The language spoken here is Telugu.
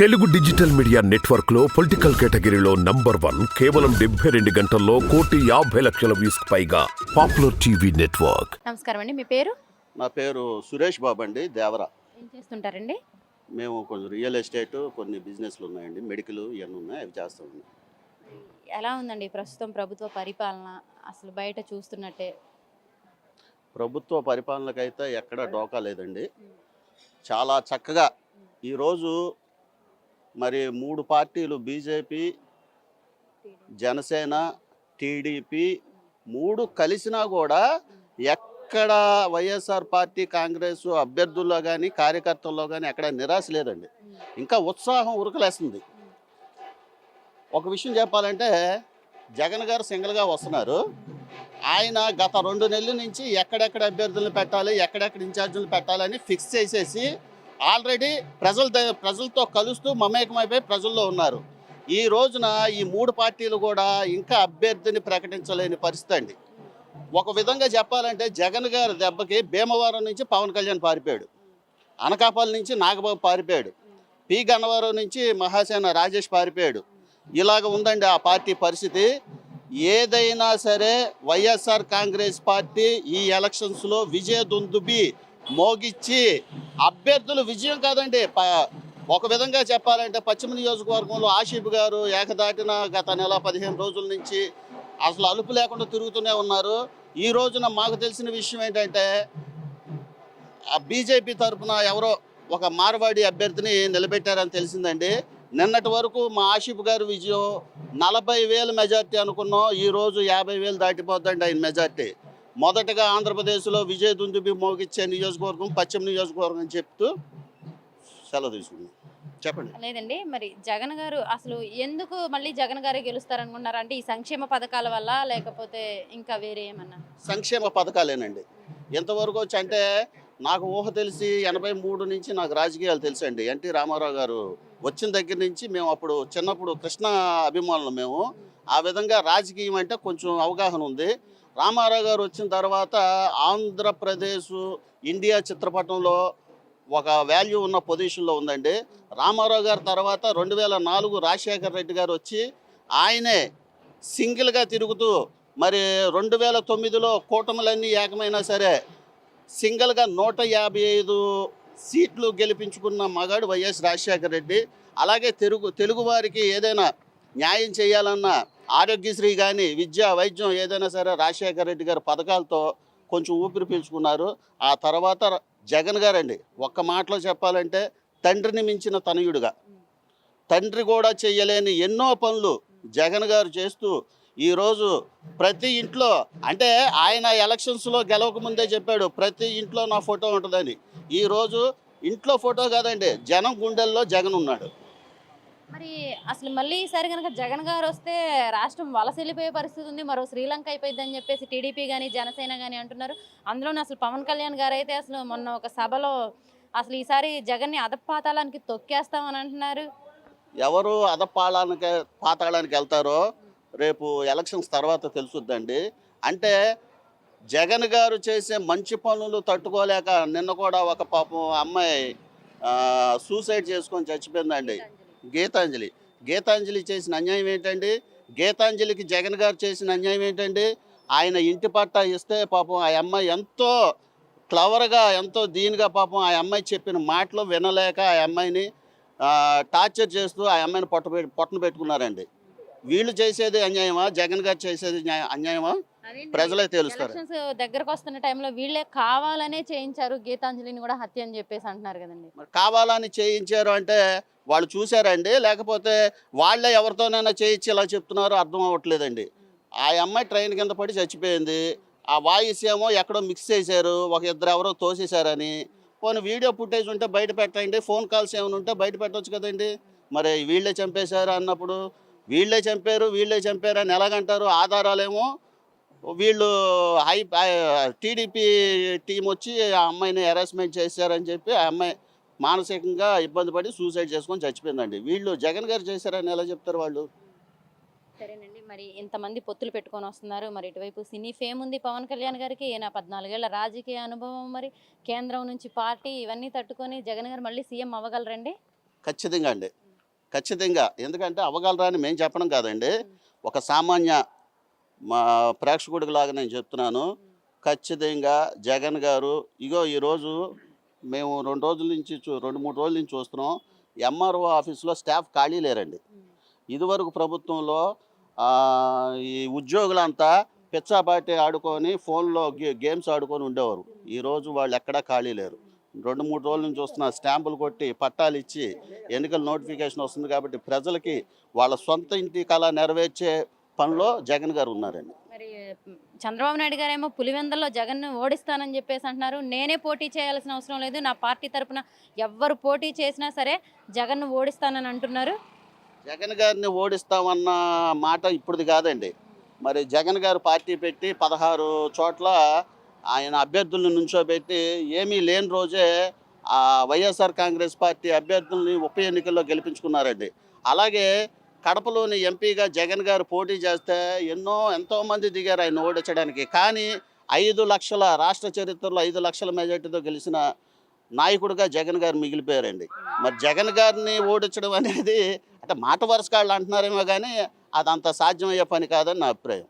తెలుగు డిజిటల్ మీడియా నెట్వర్క్లో పొలిటికల్ కేటగిరీలో నంబర్ వన్ కేవలం డెబ్బై రెండు గంటల్లో కోటి యాభై లక్షల వ్యూస్ పైగా పాపులర్ టీవీ నెట్వర్క్. నమస్కారం అండి మీ పేరు? నా పేరు సురేష్ బాబు అండి దేవర. ఏం చేస్తుంటారండి? మేము కొంచెం రియల్ ఎస్టేట్ కొన్ని బిజినెస్లు ఉన్నాయండి మెడికల్ ఇవన్నీ ఉన్నాయి అవి చేస్తామండి ఎలా ఉందండి ప్రస్తుతం ప్రభుత్వ పరిపాలన? అసలు బయట చూస్తున్నట్టే. ప్రభుత్వ పరిపాలనకైతే ఎక్కడ డోకా లేదండి. చాలా చక్కగా ఈరోజు మరి మూడు పార్టీలు బీజేపీ జనసేన టీడీపీ మూడు కలిసినా కూడా ఎక్కడ వైఎస్ఆర్ పార్టీ కాంగ్రెస్ అభ్యర్థుల్లో కానీ కార్యకర్తల్లో కానీ ఎక్కడ నిరాశ లేదండి. ఇంకా ఉత్సాహం ఉరకలేస్తుంది. ఒక విషయం చెప్పాలంటే జగన్ గారు సింగిల్గా వస్తున్నారు. ఆయన గత రెండు నెలల నుంచి ఎక్కడెక్కడ అభ్యర్థులను పెట్టాలి ఎక్కడెక్కడ ఇన్ఛార్జీలు పెట్టాలని ఫిక్స్ చేసేసి ఆల్రెడీ ప్రజల ప్రజలతో కలుస్తూ మమేకమైపోయి ప్రజల్లో ఉన్నారు. ఈ రోజున ఈ మూడు పార్టీలు కూడా ఇంకా అభ్యర్థిని ప్రకటించలేని పరిస్థితి అండి. ఒక విధంగా చెప్పాలంటే జగన్ గారి దెబ్బకి భీమవరం నుంచి పవన్ కళ్యాణ్ పారిపోయాడు. అనకాపల్లి నుంచి నాగబాబు పారిపోయాడు. పి. గన్నవరం నుంచి మహాసేన రాజేష్ పారిపోయాడు. ఇలాగ ఉందండి ఆ పార్టీ పరిస్థితి. ఏదైనా సరే వైఎస్ఆర్ కాంగ్రెస్ పార్టీ ఈ ఎలక్షన్స్లో విజయ దుందుబి మోగిచ్చి అభ్యర్థులు విజయం కాదండి. ప- ఒక విధంగా చెప్పాలంటే పశ్చిమ నియోజకవర్గంలో ఆషిఫ్ గారు ఏకదాటిన గత నెల పదిహేను రోజుల నుంచి అసలు అలుపు లేకుండా తిరుగుతూనే ఉన్నారు. ఈ రోజున మాకు తెలిసిన విషయం ఏంటంటే ఆ బీజేపీ తరఫున ఎవరో ఒక మార్వాడి అభ్యర్థిని నిలబెట్టారని తెలిసిందండి. నిన్నటి వరకు మా ఆషిఫ్ గారి విజయం నలభై వేలు మెజార్టీ అనుకున్నాం. ఈరోజు యాభై వేలు దాటిపోద్దండి ఆయన మెజార్టీ. మొదటగా ఆంధ్రప్రదేశ్లో విజయ్ దుందుబి మోగిచ్చే నియోజకవర్గం పశ్చిమ నియోజకవర్గం అని చెప్తూ సెలవు తీసుకున్నాం చెప్పండి. లేదండి మరి జగన్ గారు అసలు ఎందుకు మళ్ళీ జగన్ గారే గెలుస్తారనుకున్నారు? అంటే ఈ సంక్షేమ పథకాల వల్ల లేకపోతే ఇంకా వేరే ఏమన్నా? సంక్షేమ పథకాలేనండి. ఎంతవరకు వచ్చి అంటే నాకు ఊహ తెలిసి ఎనభై మూడు నుంచి నాకు రాజకీయాలు తెలుసండి. ఎన్టీ రామారావు గారు వచ్చిన దగ్గర నుంచి మేము అప్పుడు చిన్నప్పుడు కృష్ణ అభిమానులు మేము. ఆ విధంగా రాజకీయం అంటే కొంచెం అవగాహన ఉంది. రామారావు గారు వచ్చిన తర్వాత ఆంధ్రప్రదేశ్ ఇండియా చిత్రపటంలో ఒక వాల్యూ ఉన్న పొజిషన్లో ఉందండి. రామారావు గారి తర్వాత రెండు వేల నాలుగు రాజశేఖర్ రెడ్డి గారు వచ్చి ఆయనే సింగిల్గా తిరుగుతూ మరి రెండు వేల తొమ్మిదిలో కూటములన్నీ ఏకమైనా సరే సింగిల్గా నూట యాభై ఐదు సీట్లు గెలిపించుకున్న మగాడు వైఎస్ రాజశేఖర రెడ్డి. అలాగే తెలుగు తెలుగువారికి ఏదైనా న్యాయం చేయాలన్నా ఆరోగ్యశ్రీ కానీ విద్య వైద్యం ఏదైనా సరే రాజశేఖర రెడ్డి గారి పథకాలతో కొంచెం ఊపిరి పీల్చుకున్నారు. ఆ తర్వాత జగన్ గారండి ఒక్క మాటలో చెప్పాలంటే తండ్రిని మించిన తనయుడుగా. తండ్రి కూడా చేయలేని ఎన్నో పనులు జగన్ గారు చేస్తూ ఈరోజు ప్రతి ఇంట్లో అంటే ఆయన ఎలక్షన్స్లో గెలవక ముందే చెప్పాడు ప్రతి ఇంట్లో నా ఫోటో ఉంటుందని. ఈరోజు ఇంట్లో ఫోటో కాదండి జనం గుండెల్లో జగన్ ఉన్నాడు. మరి అసలు మళ్ళీ ఈసారి కనుక జగన్ గారు వస్తే రాష్ట్రం వలస వెళ్ళిపోయే పరిస్థితి ఉంది. మరో శ్రీలంక అయిపోయింది అని చెప్పేసి టీడీపీ కానీ జనసేన కానీ అంటున్నారు. అందులోనే అసలు పవన్ కళ్యాణ్ గారు అయితే అసలు మొన్న ఒక సభలో అసలు ఈసారి జగన్ని అదపాతాళానికి తొక్కేస్తామని అంటున్నారు. ఎవరు అదపాళానికి పాతాళానికి వెళ్తారో రేపు ఎలక్షన్స్ తర్వాత తెలుసుద్దండి. అంటే జగన్ గారు చేసే మంచి పనులు తట్టుకోలేక నిన్న కూడా ఒక పాపం అమ్మాయి సూసైడ్ చేసుకొని చచ్చిపోయిందండి. గీతాంజలి. గీతాంజలి చేసిన అన్యాయం ఏంటండి? గీతాంజలికి జగన్ గారు చేసిన అన్యాయం ఏంటండి? ఆయన ఇంటి పట్టా ఇస్తే పాపం ఆ అమ్మాయి ఎంతో క్లవర్గా ఎంతో దీనిగా పాపం ఆ అమ్మాయి చెప్పిన మాటలు వినలేక ఆ అమ్మాయిని టార్చర్ చేస్తూ ఆ అమ్మాయిని పొట్ట పెట్టి పొట్టను పెట్టుకున్నారండి. వీళ్ళు చేసేది అన్యాయమా? జగన్ గారు చేసేది అన్యాయమా? ప్రజలే తేలుస్తారు దగ్గరకు వస్తున్న టైంలో వీళ్ళే కావాలనే చేయించారు గీతాంజలిని కూడా హత్య అని చెప్పేసి అంటున్నారు కదండి. మరి కావాలని చేయించారు అంటే వాళ్ళు చూసారండి లేకపోతే వాళ్ళే ఎవరితోనైనా చేయించి ఇలా చెప్తున్నారో అర్థం అవ్వట్లేదండి. ఆ అమ్మాయి ట్రైన్ కింద పడి చచ్చిపోయింది ఆ వాయిస్ ఏమో ఎక్కడో మిక్స్ చేశారు ఒక ఇద్దరు ఎవరో తోసేశారని. పోనీ వీడియో ఫుటేజ్ ఉంటే బయట పెట్టండి ఫోన్ కాల్స్ ఏమైనా ఉంటే బయట పెట్టవచ్చు కదండి. మరి వీళ్ళే చంపేశారు అన్నప్పుడు వీళ్ళే చంపారు వీళ్ళే చంపారు అని ఎలాగంటారు ఆధారాలేమో వీళ్ళు హై టీడీపీ టీం వచ్చి ఆ అమ్మాయిని హెరాస్మెంట్ చేశారని చెప్పి ఆ అమ్మాయి మానసికంగా ఇబ్బంది పడి సూసైడ్ చేసుకొని చచ్చిపోయిందండి. వీళ్ళు జగన్ గారు చేశారని ఎలా చెప్తారు వాళ్ళు? సరేనండి. మరి ఇంతమంది పొత్తులు పెట్టుకొని వస్తున్నారు. మరి ఇటువైపు సినీ ఫేమ్ ఉంది పవన్ కళ్యాణ్ గారికి. ఈయన పద్నాలుగేళ్ళ రాజకీయ అనుభవం మరి కేంద్రం నుంచి పార్టీ ఇవన్నీ తట్టుకొని జగన్ గారు మళ్ళీ సీఎం అవ్వగలరండి? ఖచ్చితంగా అండి. ఖచ్చితంగా. ఎందుకంటే అవగలరా అని మేము చెప్పడం కాదండి. ఒక సామాన్య మా ప్రేక్షకుడికి లాగా నేను చెప్తున్నాను. ఖచ్చితంగా జగన్ గారు ఇగో ఈరోజు మేము రెండు రోజుల నుంచి చూ రెండు మూడు రోజుల నుంచి చూస్తున్నాం. ఎంఆర్ఓ ఆఫీస్లో స్టాఫ్ ఖాళీ లేరండి. ఇదివరకు ప్రభుత్వంలో ఈ ఉద్యోగులంతా పిచ్చాపాటి ఆడుకొని ఫోన్లో గే- గేమ్స్ ఆడుకొని ఉండేవారు. ఈరోజు వాళ్ళు ఎక్కడా ఖాళీ లేరు. రెండు మూడు రోజుల నుంచి వస్తున్న స్టాంపులు కొట్టి పట్టాలు ఇచ్చి ఎన్నికల నోటిఫికేషన్ వస్తుంది కాబట్టి ప్రజలకి వాళ్ళ సొంత ఇంటి కళ నెరవేర్చే పనిలో జగన్ గారు ఉన్నారండి మరి చంద్రబాబు నాయుడు గారేమో పులివెందల్లో జగన్ ఓడిస్తానని చెప్పేసి అంటున్నారు. నేనే పోటీ చేయాల్సిన అవసరం లేదు. నా పార్టీ తరపున ఎవ్వరు పోటీ చేసినా సరే జగన్ ఓడిస్తానని అంటున్నారు. జగన్ గారిని ఓడిస్తామన్న మాట ఇప్పుడుది కాదండి. మరి జగన్ గారు పార్టీ పెట్టి పదహారు చోట్ల ఆయన అభ్యర్థులను నుంచోబెట్టి ఏమీ లేని రోజే ఆ వైఎస్ఆర్ కాంగ్రెస్ పార్టీ అభ్యర్థుల్ని ఉప ఎన్నికల్లో గెలిపించుకున్నారండి. అలాగే కడపలోని ఎంపీగా జగన్ గారు పోటీ చేస్తే ఎన్నో ఎంతోమంది దిగారు ఆయన ఓడించడానికి. కానీ ఐదు లక్షల రాష్ట్ర చరిత్రలో ఐదు లక్షల మెజార్టీతో గెలిచిన నాయకుడిగా జగన్ గారు మిగిలిపోయారండి. మరి జగన్ గారిని ఓడించడం అనేది అంటే మాట వరుసకాళ్ళు అంటున్నారేమో కానీ అదంత సాధ్యమయ్యే పని కాదని నా అభిప్రాయం.